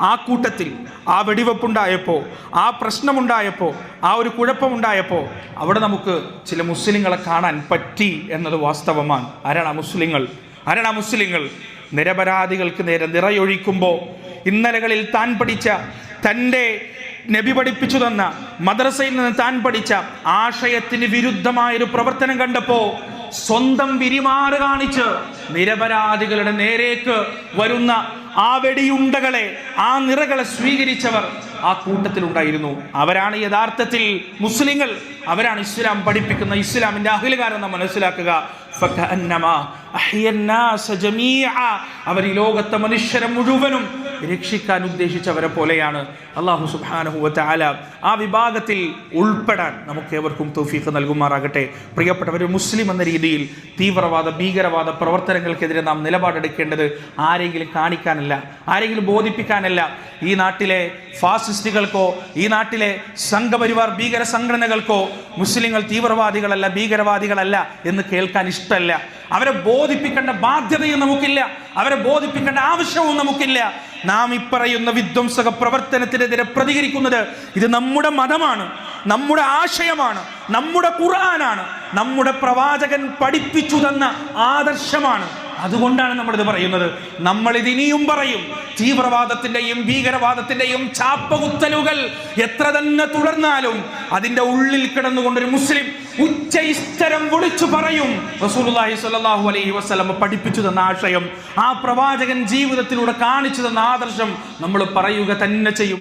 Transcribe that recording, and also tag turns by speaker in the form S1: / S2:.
S1: ആ കൂട്ടത്തിൽ ആ വെടിവെപ്പുണ്ടായപ്പോൾ ആ പ്രശ്നമുണ്ടായപ്പോൾ ആ ഒരു കുഴപ്പമുണ്ടായപ്പോൾ അവിടെ നമുക്ക് ചില മുസ്ലിങ്ങളെ കാണാൻ പറ്റി എന്നത് വാസ്തവമാണ്. ആരാണ് ആ മുസ്ലിങ്ങൾ? ആരാണ് ആ മുസ്ലിങ്ങൾ? നിരപരാധികൾക്ക് നേരെ നിറയൊഴിക്കുമ്പോൾ ഇന്നലകളിൽ താൻ പഠിച്ച തന്റെ നബി പഠിപ്പിച്ചു തന്ന മദ്രസയിൽ നിന്ന് താൻ പഠിച്ച ആശയത്തിന് വിരുദ്ധമായൊരു പ്രവർത്തനം കണ്ടപ്പോൾ സ്വന്തം വിരിമാറ് കാണിച്ച് നിരപരാധികളുടെ നേരേക്ക് വരുന്ന ആ വെടിയുണ്ടകളെ ആ നിറകളെ സ്വീകരിച്ചവർ ആ കൂട്ടത്തിലുണ്ടായിരുന്നു. അവരാണ് യഥാർത്ഥത്തിൽ മുസ്ലിങ്ങൾ. അവരാണ് ഇസ്ലാം പഠിപ്പിക്കുന്ന ഇസ്ലാമിന്റെ മനസ്സിലാക്കുക. ഫകഅന്നമാ അഹ്യന്നാസ ജമീഅ. അവർ ഈ ലോകത്തെ മനുഷ്യരെ മുഴുവനും രക്ഷിക്കാൻ ഉദ്ദേശിച്ചവരെ പോലെയാണ് അള്ളാഹു സുബ്ഹാനഹു ആല ആ വിഭാഗത്തിൽ ഉൾപ്പെടാൻ നമുക്ക് ഏവർക്കും തൗഫീഖ് നൽകുമാറാകട്ടെ. പ്രിയപ്പെട്ടവർ മുസ്ലിം എന്ന രീതിയിൽ തീവ്രവാദ ഭീകരവാദ പ്രവർത്തനങ്ങൾക്കെതിരെ നാം നിലപാടെടുക്കേണ്ടത് ആരെങ്കിലും കാണിക്കാനല്ല ആരെങ്കിലും ബോധിപ്പിക്കാനല്ല. ഈ നാട്ടിലെ ഫാസിസ്റ്റുകൾക്കോ ഈ നാട്ടിലെ സംഘപരിവാർ ഭീകര സംഘടനകൾക്കോ മുസ്ലിങ്ങൾ തീവ്രവാദികളല്ല ഭീകരവാദികളല്ല എന്ന് കേൾക്കാൻ ഇഷ്ടമല്ല. അവരെ ബോധിപ്പിക്കേണ്ട ബാധ്യതയും നമുക്കില്ല. അവരെ ബോധിപ്പിക്കേണ്ട ആവശ്യവും നമുക്കില്ല. നാം ഇപ്പറയുന്ന വിധ്വംസക പ്രവർത്തനത്തിനെതിരെ പ്രതികരിക്കുന്നത് ഇത് നമ്മുടെ മതമാണ് നമ്മുടെ ആശയമാണ് നമ്മുടെ ഖുർആനാണ് നമ്മുടെ പ്രവാചകൻ പഠിപ്പിച്ചു തന്ന ആദർശമാണ്. അതുകൊണ്ടാണ് നമ്മളിത് പറയുന്നത്. നമ്മൾ ഇതിനിയും പറയും തീവ്രവാദത്തിന്റെയും ഭീകരവാദത്തിന്റെയും ചാപ്പകുത്തലുകൾ എത്ര തന്നെ തുടർന്നാലും അതിന്റെ ഉള്ളിൽ കിടന്നുകൊണ്ടൊരു മുസ്ലിം ഉച്ചയിസ്തരം വിളിച്ചു പറയും. റസൂലുള്ളാഹി സ്വല്ലല്ലാഹു അലൈഹി വസല്ലം പഠിപ്പിച്ചു തന്ന ആശയം ആ പ്രവാചകൻ ജീവിതത്തിലൂടെ കാണിച്ചു തന്ന ആദർശം നമ്മൾ പറയുക തന്നെ ചെയ്യും.